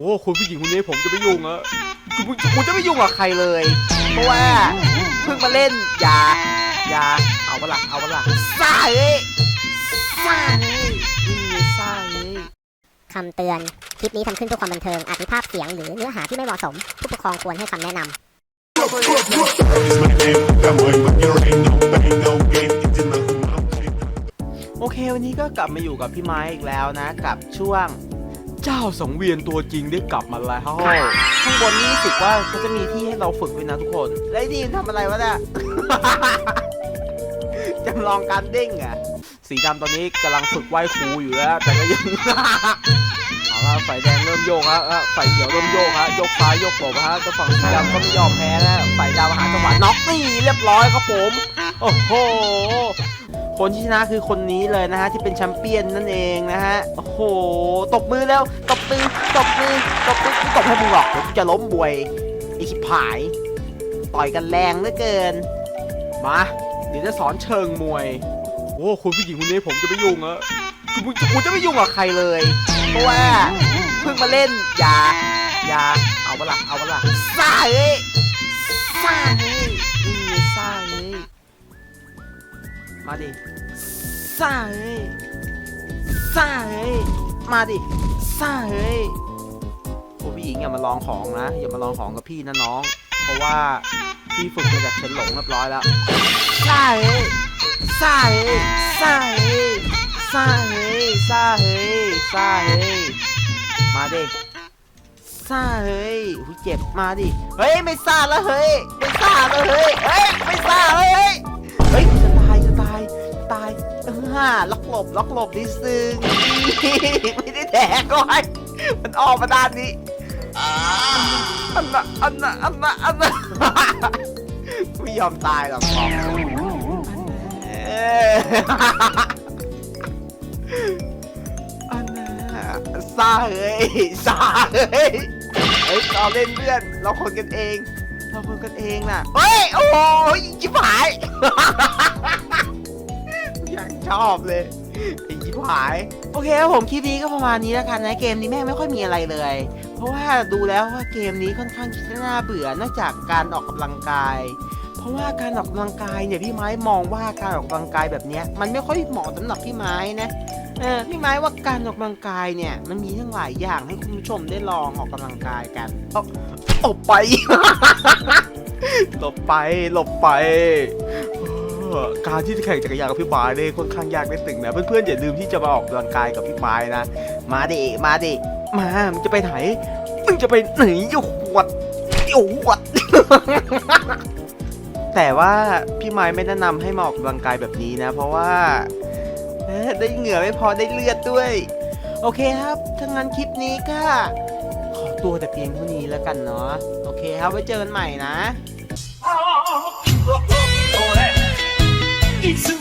โอ้คุณผู้หญิงคนนี้ผมจะไม่ยุ่งอะคุณผู้คุณจะไม่ยุ่งกับใครเลย เพราะว่าเพิ่งมาเล่นอย่าอย่าเอาเปะล่าเอาเปะล่าซ่าเอ้ยซ่าเอ้ยนี่ไงซ่าเอ้ยคำเตือน คลิปนี้ทำขึ้นเพื่อความบันเทิง อาจมีภาพเสียงหรือเนื้อหาที่ไม่เหมาะสม ผู้ปกครองควรให้คำแนะนำ It's my name, got money, but you ain't no pain, no gain. It's in the mountain. โอเควันนี้ก็กลับมาอยู่กับพี่ไม้อีกแล้วนะ กับช่วง เจ้าสังเวียนตัวจริงได้กลับมาแล้ว ข้างบนนี่รู้สึกว่าเขาจะมีที่ให้เราฝึกด้วยนะทุกคนแล้วไอ้นี่มันทำอะไรวะเนี่ย จำลองการเด้งอะสีดำตอนนี้กำลังฝึกไหว้ครูอยู่แล้ว แต่ก็ยัง เอาละไฟแดงเริ่มโยกฮะเอ้อไฟเขียวเริ่มโยกฮะ ยกซ้ายยกขวาฮะตัวฝั่งสีดำก็ไม่ยอมแพ้แล้วไฟดำหาจังหวะน็อกนี่เรียบร้อยครับผม โอ้โห คนที่ชนะคือคนนี้เลยนะฮะที่เป็นแชมเปี้ยนนั่นเองนะฮะโอ้โหตบมือแล้วตบมือตบมือตบมือไม่ตบให้มึงหรอกเดี๋ยวกูจะล้มบวยไอชิบหาย ต่อยกันแรงเหลือเกินมาเดี๋ยวจะสอนเชิงมวยโอ้คุณผู้หญิงคนนี้ผมจะไม่ยุ่งอะคุณผู้คุณจะไม่ยุ่งกับใครเลยเพราะว่าเพิ่งมาเล่นอย่าอย่าเอาเปะล่าเอาเปะล่าซ่าเอ้ยซ่าเอ้ยนี่ไงซ่าเอ้ย มาดิซ่าเอ้ยซ่าเอ้ยมาดิซ่าเอ้ยโอ้ผู้หญิงอย่ามาลองของนะอย่ามาลองของกับพี่นะน้อง เพราะว่าพี่ฝึกมาจากเฉินหลงเรียบร้อยแล้วซ่าเอ้ยซ่าเอ้ยซ่าเอ้ยซ่าเอ้ยซ่าเอ้ยซ่าเอ้ยมาดิซ่าเฮ้ยหูยเจ็บมาดิ เฮ้ย ไม่ซ่าแล้วเฮ้ย ไม่ซ่าแล้วเฮ้ย เฮ้ย ไม่ซ่าเลยเฮ้ย เฮ้ย ออฮ่าล็อกหลบล็อกหลบดิซึงไม่ได้แดกก่อนมันออกมาด้านนี้อันน่ะอันน่ะอันน่ะอันน่ะไม่ยอมตายหรอกบอกเอออันน่ะซาเฮ้ยซาเฮ้ยเฮ้ยเราเล่นเพื่อนเราคนกันเอง เราคนกันเองน่ะเฮ้ยโอ้โหจิบหาย อบเลยไอ้จิบหาย โอเคครับผมคลิปนี้ก็ประมาณนี้แล้วกันนะเกมนี้แม่งไม่ค่อยมีอะไรเลย เพราะว่าดูแล้วว่าเกมนี้ค่อนข้างที่จะน่าเบื่อนอกจากการออกกำลังกาย เพราะว่าการออกกำลังกายเนี่ยพี่ไม้มองว่าการออกกำลังกายแบบนี้มันไม่ค่อยเหมาะสำหรับพี่ไม้นะเออพี่ไม้ว่าการออกกำลังกายเนี่ยมันมีทั้งหลายอย่างให้คุณผู้ชมได้ลองออกกำลังกายกันเอาอกไปหลบไปหลบไป การที่จะแข่งจักรยานกับพี่ปายเนี่ยค่อนข้างยากได้ตึงนะ เพื่อนๆอย่าลืมที่จะมาออกกำลังกายกับพี่ปายนะ มาดิ มาดิ มามึงจะไปไหน มึงจะไปไหนอยู่ขวดอยู่ขวด แต่ว่าพี่ไม้ไม่แนะนำให้มาออกกำลังกายแบบนี้นะ เพราะว่าเอ๊ะได้เหงื่อไม่พอได้เลือดด้วย โอเคครับถ้างั้นคลิปนี้ก็ขอตัวแต่เพียงเท่านี้แล้วกันเนาะ โอเคครับไว้เจอกันใหม่นะい need